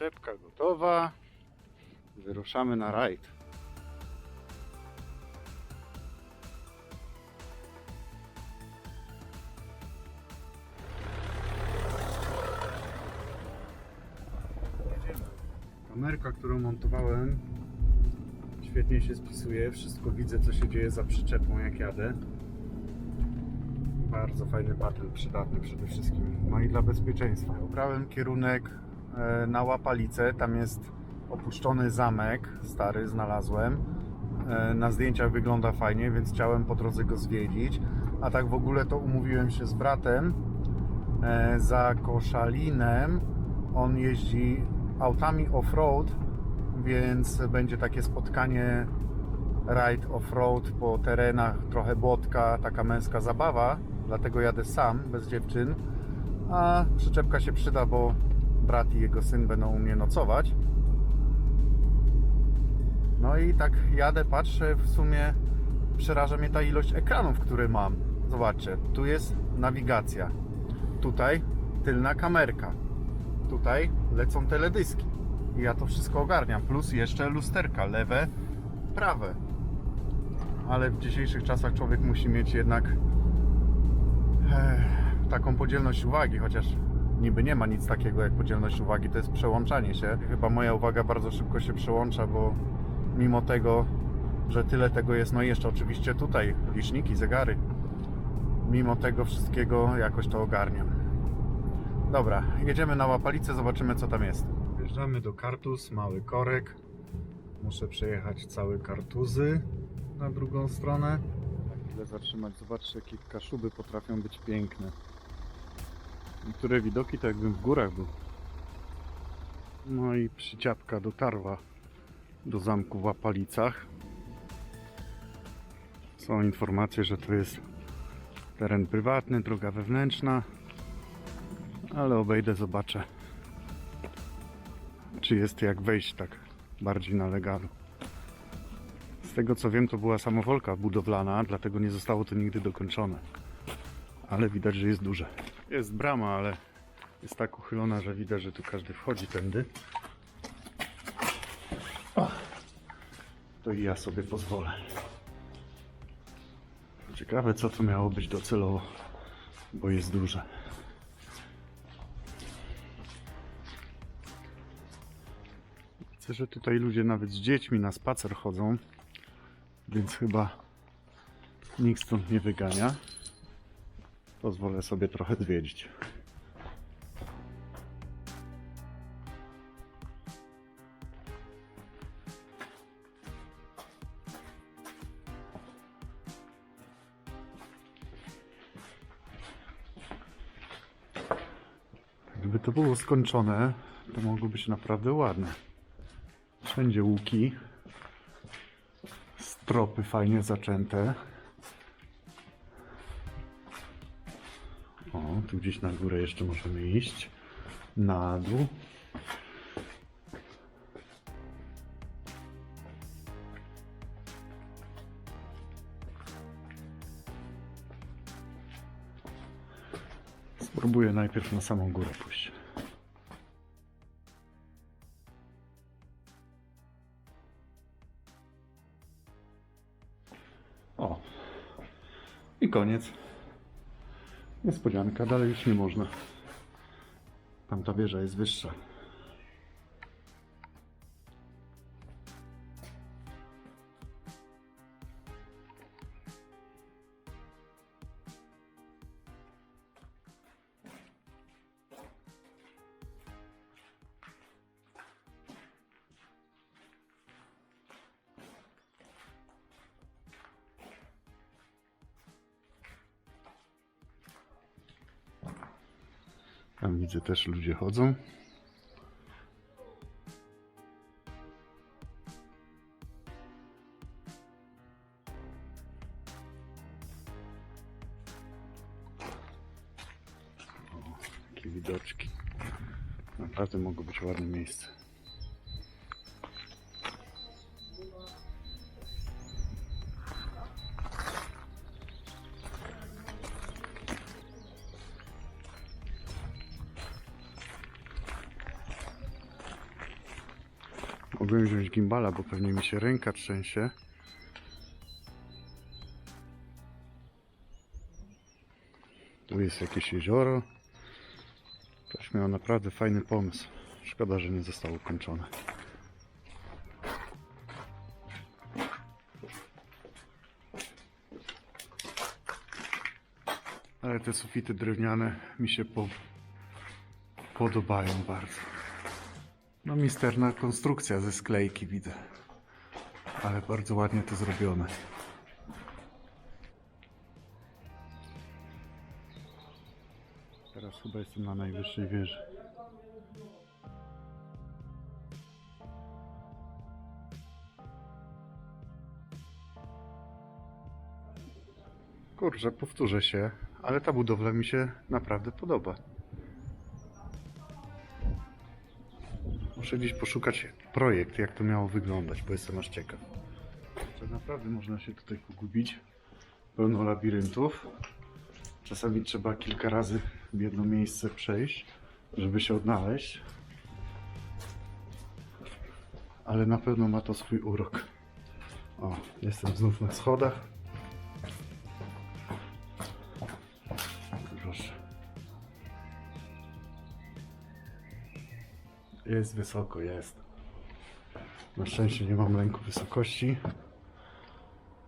Przyczepka gotowa. Wyruszamy na rajd. Kamerka, którą montowałem, świetnie się spisuje. Wszystko widzę, co się dzieje za przyczepą, jak jadę. Bardzo fajny patent, przydatny przede wszystkim. No i dla bezpieczeństwa. Obrałem kierunek na Łapalicę. Tam jest opuszczony zamek, stary, znalazłem. E, Na zdjęciach wygląda fajnie, więc chciałem po drodze go zwiedzić. A tak w ogóle to umówiłem się z bratem e, za Koszalinem. On jeździ autami off-road, więc będzie takie spotkanie ride off-road po terenach, trochę błotka, taka męska zabawa. Dlatego jadę sam, bez dziewczyn. A przyczepka się przyda, bo brat i jego syn będą u mnie nocować. No i tak jadę, patrzę, w sumie przeraża mnie ta ilość ekranów, które mam. Zobaczcie, tu jest nawigacja. Tutaj tylna kamerka. Tutaj lecą teledyski. I ja to wszystko ogarniam. Plus jeszcze lusterka, lewe, prawe. Ale w dzisiejszych czasach człowiek musi mieć jednak e, taką podzielność uwagi, chociaż niby nie ma nic takiego jak podzielność uwagi, to jest przełączanie się. Chyba moja uwaga bardzo szybko się przełącza, bo mimo tego, że tyle tego jest, no i jeszcze oczywiście tutaj liczniki, zegary. Mimo tego wszystkiego jakoś to ogarniam. Dobra, jedziemy na łapalicę, zobaczymy co tam jest. Wjeżdżamy do Kartus, mały korek. Muszę przejechać całe Kartuzy na drugą stronę. Na chwilę zatrzymać, zobaczcie jakie kaszuby potrafią być piękne. Niektóre widoki to jakbym w górach był. No i przyciapka dotarła do zamku w Łapalicach. Są informacje, że to jest teren prywatny, droga wewnętrzna, ale obejdę, zobaczę, czy jest jak wejść tak bardziej na legalu. Z tego co wiem, to była samowolka budowlana, dlatego nie zostało to nigdy dokończone. Ale widać, że jest duże. Jest brama, ale jest tak uchylona, że widać, że tu każdy wchodzi tędy. To i ja sobie pozwolę. Ciekawe, co to miało być docelowo, bo jest duże. Widzę, że tutaj ludzie nawet z dziećmi na spacer chodzą, więc chyba nikt stąd nie wygania. Pozwolę sobie trochę zwiedzić. Gdyby to było skończone, to mogło być naprawdę ładne. Wszędzie łuki. Stropy fajnie zaczęte. Tu gdzieś na górę jeszcze możemy iść. Na dół. Spróbuję najpierw na samą górę pójść. O. I koniec. Niespodzianka, dalej już nie można. Tamta wieża jest wyższa. Tam widzę też ludzie chodzą. O, jakie widoczki. Naprawdę mogło być ładne miejsce. Spróbuję wziąć gimbala, bo pewnie mi się ręka trzęsie. Tu jest jakieś jezioro. Ktoś miał naprawdę fajny pomysł. Szkoda, że nie został ukończony. Ale te sufity drewniane mi się po... podobają bardzo. No misterna konstrukcja ze sklejki widzę. Ale bardzo ładnie to zrobione. Teraz chyba jestem na najwyższej wieży. Kurczę, powtórzę się, ale ta budowla mi się naprawdę podoba. Muszę gdzieś poszukać projekt, jak to miało wyglądać, bo jestem aż ciekaw. To naprawdę można się tutaj pogubić. Pełno labiryntów. Czasami trzeba kilka razy w jedno miejsce przejść, żeby się odnaleźć. Ale na pewno ma to swój urok. O, jestem znów na schodach. Jest wysoko, jest. Na szczęście nie mam lęku wysokości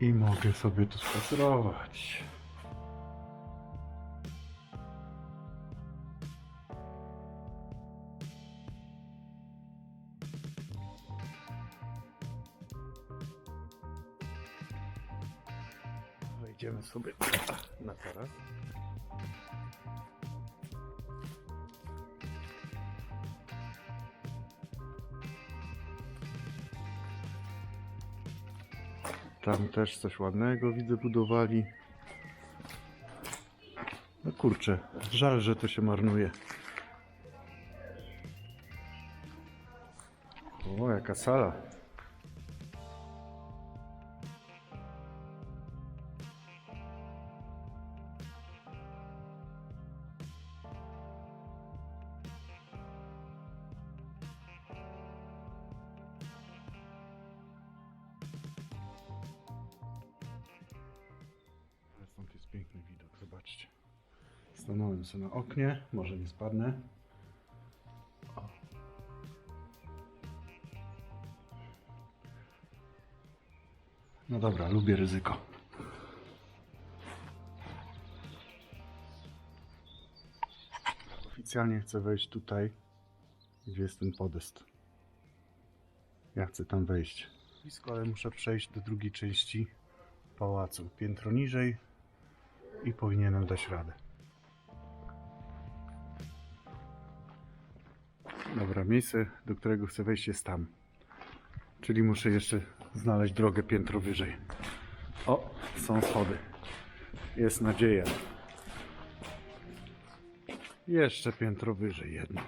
i mogę sobie tu spacerować. Wejdziemy sobie na taras. Tam też coś ładnego widzę budowali. No kurczę, żal, że to się marnuje. O, jaka sala. Sobie na oknie, może nie spadnę. O. No dobra, lubię ryzyko. Oficjalnie chcę wejść tutaj, gdzie jest ten podest. Ja chcę tam wejść. Blisko, ale muszę przejść do drugiej części pałacu. Piętro niżej i powinienem dać radę. Dobra, miejsce, do którego chcę wejść jest tam. Czyli muszę jeszcze znaleźć drogę piętro wyżej. O, są schody. Jest nadzieja. Jeszcze piętro wyżej jedno.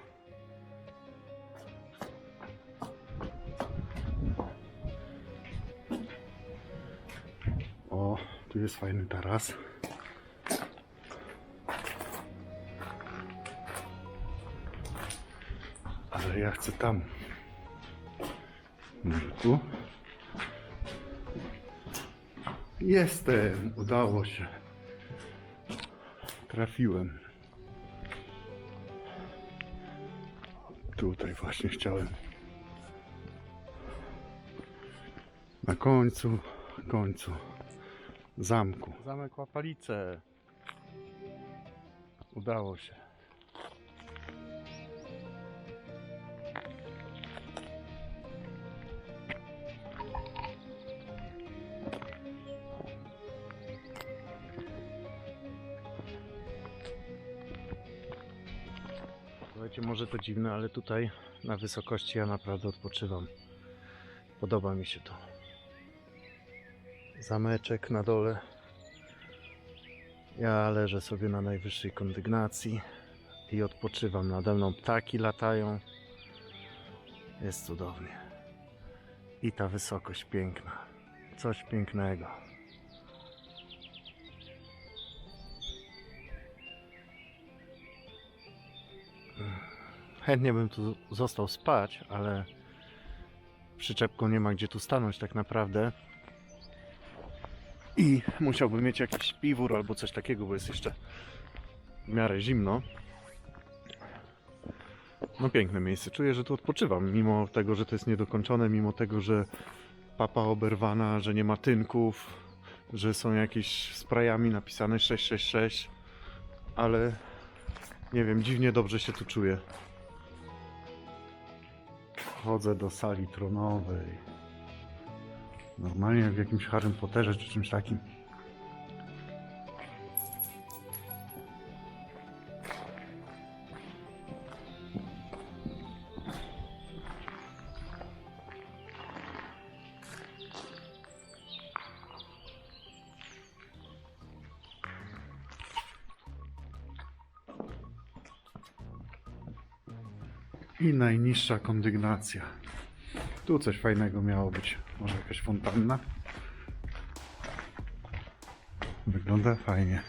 O, tu jest fajny taras. Ale ja chcę tam. Może tu? Jestem! Udało się. Trafiłem. Tutaj właśnie chciałem. Na końcu, końcu zamku. Zamek Łapalice. Udało się. To dziwne, ale tutaj na wysokości ja naprawdę odpoczywam. Podoba mi się to. Zameczek na dole. Ja leżę sobie na najwyższej kondygnacji i odpoczywam. Nade mną ptaki latają. Jest cudownie. I ta wysokość piękna. Coś pięknego. Chętnie bym tu został spać, ale przyczepką nie ma gdzie tu stanąć tak naprawdę. I musiałbym mieć jakiś piwór albo coś takiego, bo jest jeszcze w miarę zimno. No piękne miejsce. Czuję, że tu odpoczywam, mimo tego, że to jest niedokończone, mimo tego, że papa oberwana, że nie ma tynków, że są jakieś sprayami napisane 666, ale nie wiem, dziwnie dobrze się tu czuję. Chodzę do sali tronowej. Normalnie w jakimś Harrym Potterze czy czymś takim. I najniższa kondygnacja. Tu coś fajnego miało być. Może jakaś fontanna? Wygląda fajnie.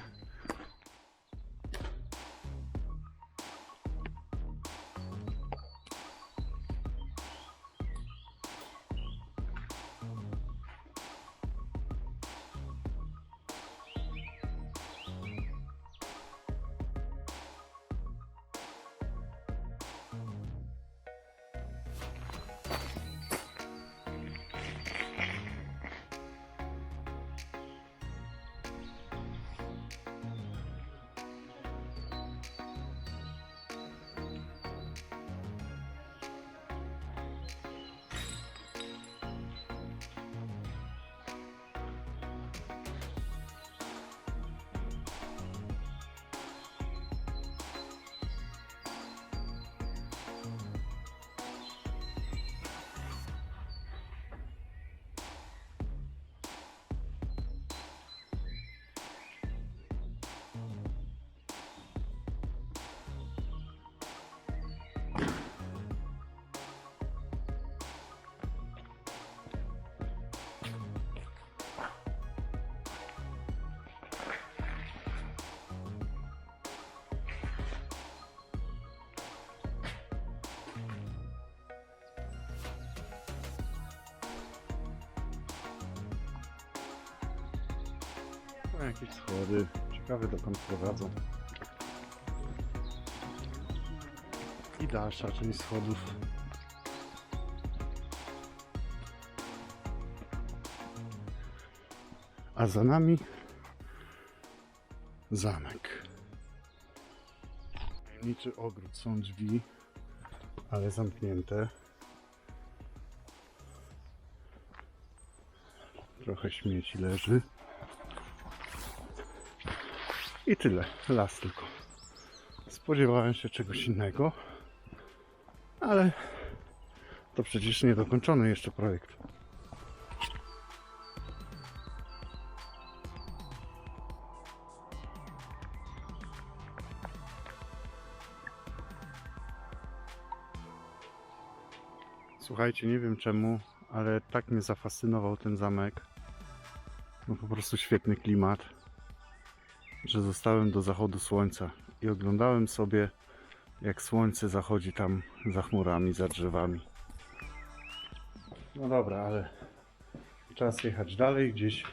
Jakieś schody. Ciekawe dokąd prowadzą. I dalsza część schodów. A za nami zamek. Tajemniczy ogród. Są drzwi, ale zamknięte. Trochę śmieci leży. I tyle. Las tylko. Spodziewałem się czegoś innego, ale to przecież niedokończony jeszcze projekt. Słuchajcie, nie wiem czemu, ale tak mnie zafascynował ten zamek. No po prostu świetny klimat że zostałem do zachodu słońca i oglądałem sobie, jak słońce zachodzi tam za chmurami, za drzewami. No dobra, ale czas jechać dalej, gdzieś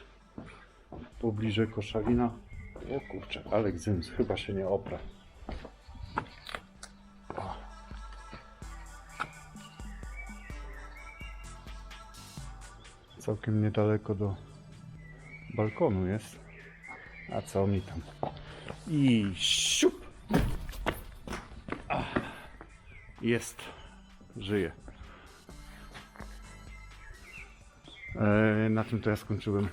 pobliżej Koszalina. O kurczę, ale Gzyms chyba się nie opra. Całkiem niedaleko do balkonu jest. A co mi tam? I siup! Ach, Jest. Żyje. E, na tym to ja skończyłem.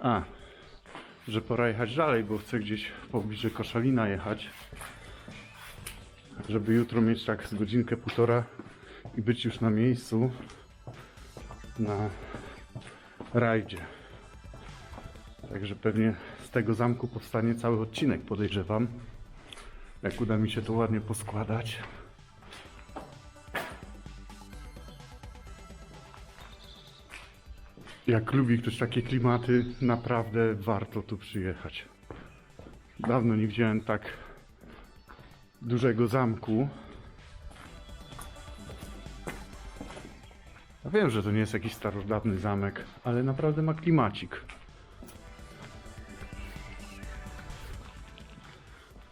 A, że pora jechać dalej, bo chcę gdzieś w pobliżu Koszalina jechać. Żeby jutro mieć tak z godzinkę, półtora i być już na miejscu na rajdzie. Także pewnie z tego zamku powstanie cały odcinek, podejrzewam. Jak uda mi się to ładnie poskładać. Jak lubi ktoś takie klimaty, naprawdę warto tu przyjechać. Dawno nie widziałem tak dużego zamku. Wiem, że to nie jest jakiś starodawny zamek, ale naprawdę ma klimacik.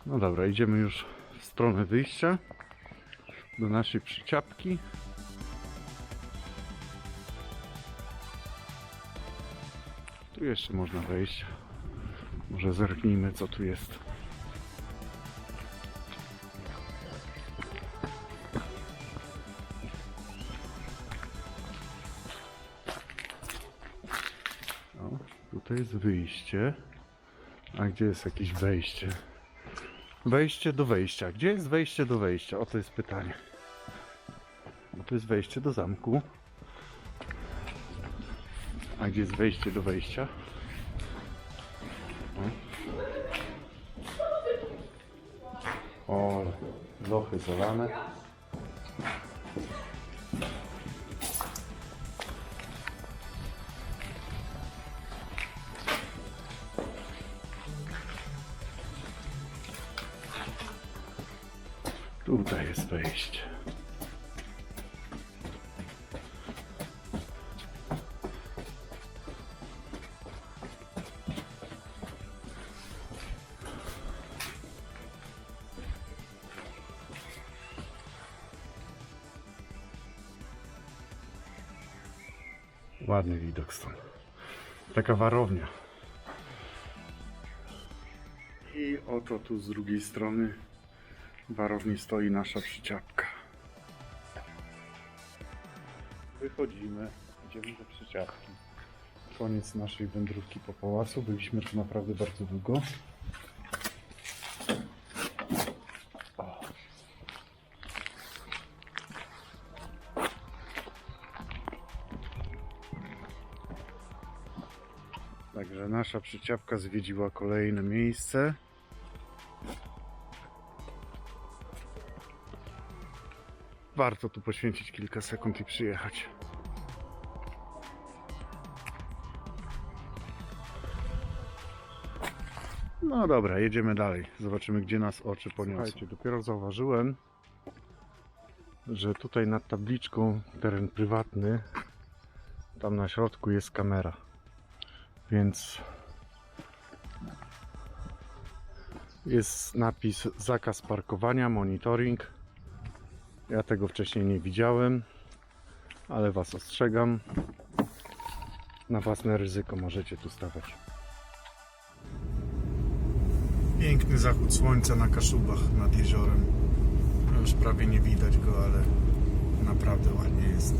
No dobra, idziemy już w stronę wyjścia do naszej przyczapki. Tu jeszcze można wejść. Może zerknijmy co tu jest. O, tutaj jest wyjście. A gdzie jest jakieś wejście? Wejście do wejścia. Gdzie jest wejście do wejścia? O to jest pytanie. Bo to jest wejście do zamku. A gdzie jest wejście do wejścia? O, lochy zalane. Ładny widok stąd. Taka warownia. I oto tu z drugiej strony warowni stoi nasza przyczepka. Wychodzimy, idziemy do przyczepki. Koniec naszej wędrówki po pałacu. Byliśmy tu naprawdę bardzo długo. Nasza przyczepka zwiedziła kolejne miejsce. Warto tu poświęcić kilka sekund i przyjechać. No dobra, jedziemy dalej. Zobaczymy, gdzie nas oczy poniosą. Słuchajcie, dopiero zauważyłem, że tutaj nad tabliczką teren prywatny, tam na środku jest kamera. Więc jest napis zakaz parkowania, monitoring. Ja tego wcześniej nie widziałem, ale Was ostrzegam. Na własne ryzyko możecie tu stawać. Piękny zachód słońca na Kaszubach nad jeziorem. Już prawie nie widać go, ale naprawdę ładnie jest.